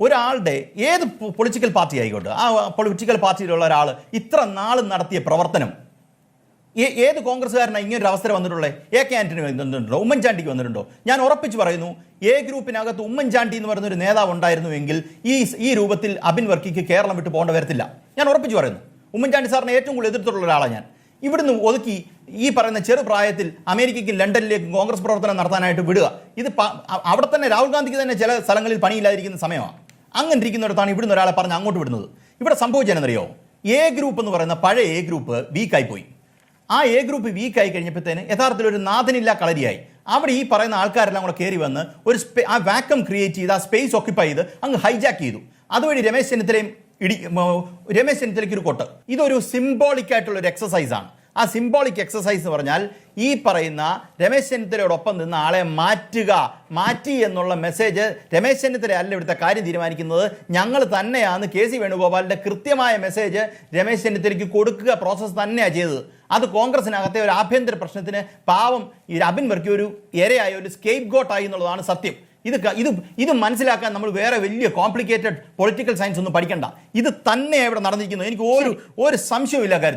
ഒരാളുടെ ഏത് political party ആയിക്കോട്ടെ ആ പൊളിറ്റിക്കൽ പാർട്ടിയിലുള്ള ഒരാൾ ഇത്ര നാൾ നടത്തിയ പ്രവർത്തനം ഏത് കോൺഗ്രസ്സുകാരനാണ് ഇങ്ങനൊരു അവസരം വന്നിട്ടുള്ളത് എ കെ ആന്റണി വന്നിട്ടുണ്ടോ ഉമ്മൻചാണ്ടിക്ക് വന്നിട്ടുണ്ടോ? ഞാൻ ഉറപ്പിച്ച് പറയുന്നു എ ഗ്രൂപ്പിനകത്ത് ഉമ്മൻചാണ്ടി എന്ന് പറയുന്ന ഒരു നേതാവ് ഉണ്ടായിരുന്നുവെങ്കിൽ ഈ ഈ രൂപത്തിൽ അബിൻ വർക്കിക്ക് കേരളം വിട്ട് പോകേണ്ട വരത്തില്ല. ഞാൻ ഉറപ്പിച്ച് പറയുന്നു ഉമ്മൻചാണ്ടി സാറിനെ ഏറ്റവും കൂടുതൽ എതിർത്തിട്ടുള്ള ഒരാളാണ് ഞാൻ. ഇവിടുന്ന് ഒതുക്കി ഈ പറയുന്ന ചെറുപ്രായത്തിൽ അമേരിക്കയ്ക്കും ലണ്ടനിലേക്കും കോൺഗ്രസ് പ്രവർത്തനം നടത്താനായിട്ട് വിടുക. ഇത് അവിടെ തന്നെ രാഹുൽ ഗാന്ധിക്ക് തന്നെ ചില സ്ഥലങ്ങളിൽ പണിയില്ലാതിരിക്കുന്ന സമയമാണ് അങ്ങനെ ഇരിക്കുന്നിടത്താണ് ഇവിടുന്ന് ഒരാളെ പറഞ്ഞ് അങ്ങോട്ട് വിടുന്നത്. ഇവിടെ സംഭവിച്ചതെന്നറിയോ എ ഗ്രൂപ്പ് എന്ന് പറയുന്ന പഴയ എ ഗ്രൂപ്പ് വീക്കായി പോയി ആ എ ഗ്രൂപ്പ് വീക്കായി കഴിഞ്ഞപ്പോഴത്തേന് യഥാർത്ഥത്തിൽ ഒരു നാഥനില്ല കളരിയായി. അവിടെ ഈ പറയുന്ന ആൾക്കാരെല്ലാം കൂടെ കയറി വന്ന് ഒരു സ്പേ ആ വാക്കം ക്രിയേറ്റ് ചെയ്ത് ആ സ്പേസ് ഓക്യുപ്പൈ ചെയ്ത് അങ്ങ് ഹൈജാക്ക് ചെയ്തു. അതുവഴി രമേശ് ചെന്നിത്തലയും ഇടി രമേശ് ചെന്നിത്തലയ്ക്ക് ഒരു കൊട്ട്. ഇതൊരു സിംബോളിക് ആയിട്ടുള്ള ഒരു എക്സസൈസ് ആണ്. ആ സിംബോളിക് എക്സസൈസ് എന്ന് പറഞ്ഞാൽ ഈ പറയുന്ന രമേശ് ചെന്നിത്തലയോടൊപ്പം നിന്ന് ആളെ മാറ്റുക മാറ്റി എന്നുള്ള മെസ്സേജ് രമേശ് ചെന്നിത്തല അല്ല ഇവിടുത്തെ കാര്യം തീരുമാനിക്കുന്നത്. ഞങ്ങൾ തന്നെയാണ് കെ സി വേണുഗോപാലിന്റെ കൃത്യമായ മെസ്സേജ് രമേശ് ചെന്നിത്തലയ്ക്ക് കൊടുക്കുക പ്രോസസ്സ് തന്നെയാണ് ചെയ്തത്. അത് കോൺഗ്രസിനകത്തെ ഒരു ആഭ്യന്തര പ്രശ്നത്തിന് പാവം ഈ അബിൻ വർക്കി ഒരു ഇരയായ ഒരു സ്കേപ്പ് ഗോട്ടായി എന്നുള്ളതാണ് സത്യം. ഇത് ഇത് ഇത് മനസ്സിലാക്കാൻ നമ്മൾ വേറെ വലിയ കോംപ്ലിക്കേറ്റഡ് പൊളിറ്റിക്കൽ സയൻസ് ഒന്നും പഠിക്കണ്ട. ഇത് തന്നെ ഇവിടെ നടന്നിരിക്കുന്നത്. എനിക്ക് ഒരു ഒരു സംശയവും ഇല്ല